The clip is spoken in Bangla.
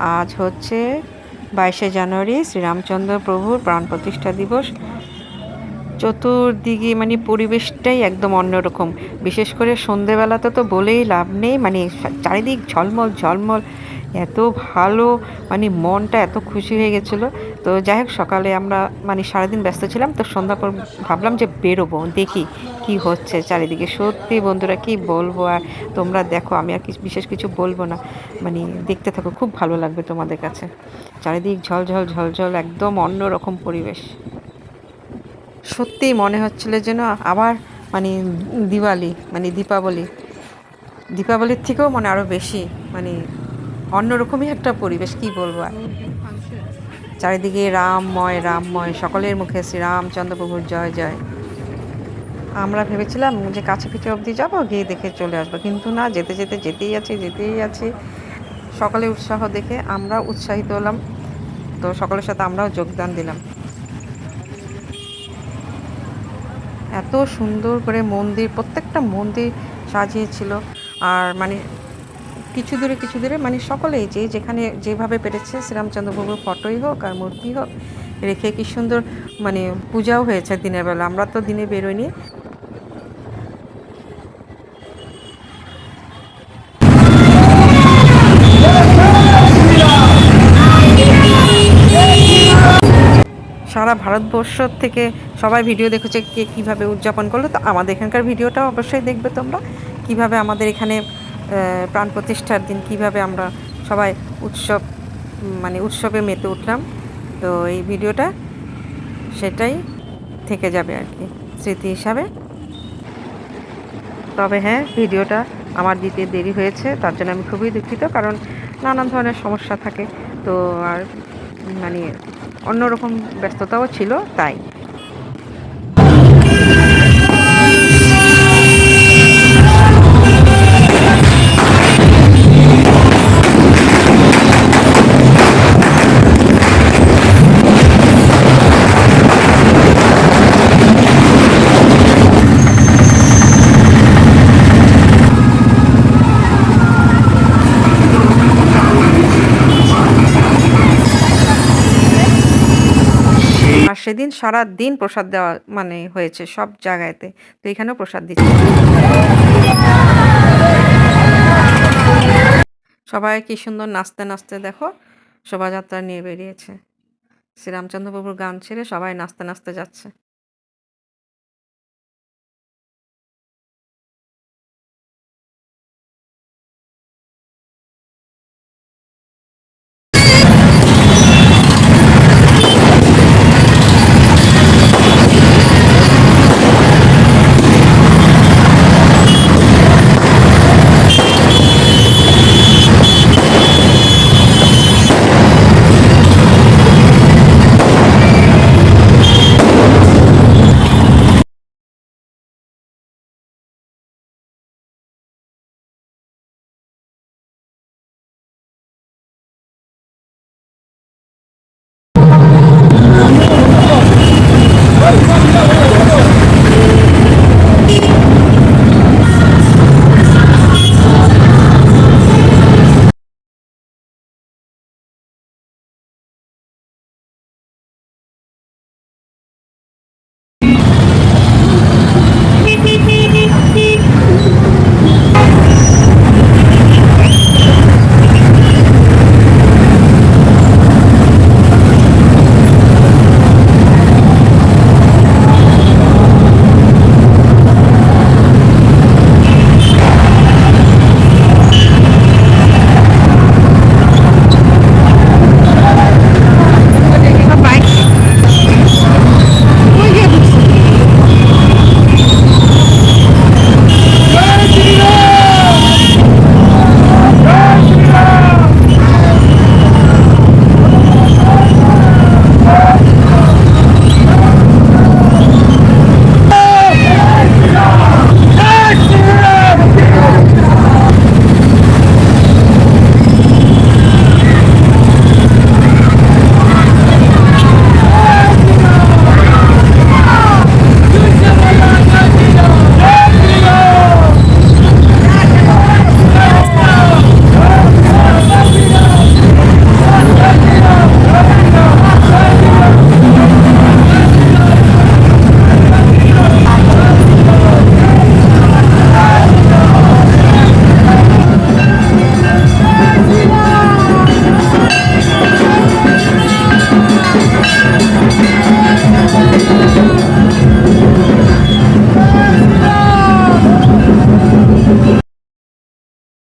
আজ হচ্ছে বাইশে জানুয়ারি, শ্রীরামচন্দ্র প্রভুর প্রাণ প্রতিষ্ঠা দিবস। চতুর্দিকে মানে পরিবেশটাই একদম অন্যরকম। বিশেষ করে সন্ধেবেলাতে তো বলেই লাভ নেই মানে চারিদিক ঝলমল ঝলমল। এত ভালো মানে মনটা এত খুশি হয়ে গেছিল। তো যাই হোক, সকালে আমরা মানে সারাদিন ব্যস্ত ছিলাম, তো সন্ধ্যা পর ভাবলাম যে বেরোবো, দেখি কি হচ্ছে চারিদিকে। সত্যি বন্ধুরা, কি বলব? আর তোমরা দেখো, আমি আর কিছু, বিশেষ কিছু বলব না। মানে দেখতে থাকো, খুব ভালো লাগবে তোমাদের কাছে। চারিদিক ঝলঝল ঝলঝল, একদম অন্যরকম পরিবেশ। সত্যিই মনে হচ্ছিল যেন আবার মানে দিওয়ালি মানে দীপাবলি। দীপাবলির থেকেও মানে আরও বেশি মানে অন্যরকমই একটা পরিবেশ, কি বলব? আর চারিদিকে রামময় রামময়, সকলের মুখে শ্রীরামচন্দ্র প্রভুর জয় জয়। আমরা ভেবেছিলাম যে কাছে পিঠে অবধি যাব, গিয়ে দেখে চলে আসব। কিন্তু না, যেতে যেতে, যেতেই আছি যেতেই আছি। সকলে উৎসাহ দেখে আমরা উৎসাহিত হলাম। তো সকলের সাথে আমরাও যোগদান দিলাম। এত সুন্দর করে মন্দির, প্রত্যেকটা মন্দির সাজিয়েছিল। আর মানে কিছু দূরে কিছু দূরে মানে সকলেই যে যেখানে যেভাবে পেরেছে শ্রীরামচন্দ্র প্রভুর ফটোই হোক আর মূর্তি হোক, রেখে কি সুন্দর মানে পূজাও হয়েছে দিনের বেলা। আমরা তো দিনে বেরোইনি। সারা ভারতবর্ষ থেকে সবাই ভিডিও দেখেছে কে কীভাবে উদযাপন করল। তো আমাদের এখানকার ভিডিওটাও অবশ্যই দেখবে তোমরা। কীভাবে আমাদের এখানে প্রাণ প্রতিষ্ঠার দিন কীভাবে আমরা সবাই উৎসব মানে উৎসবে মেতে উঠলাম। তো এই ভিডিওটা সেটাই থেকে যাবে আর কি, স্মৃতি হিসাবে। তবে হ্যাঁ ভিডিওটা আমার দিতে দেরি হয়েছে, তার জন্য আমি খুবই দুঃখিত, কারণ নানান ধরনের সমস্যা থাকে। তো আর মানে অন্যরকম ব্যস্ততাও ছিল, তাই। আর সেদিন সারা দিন প্রসাদ দেওয়া মানে হয়েছে সব জায়গায়তে তো এখানেও প্রসাদ দিচ্ছে। সবাই কি সুন্দর নাচতে নাচতে দেখো, শোভাযাত্রা নিয়ে বেরিয়েছে। শ্রীরামচন্দ্র গান ছেড়ে সবাই নাচতে নাচতে যাচ্ছে।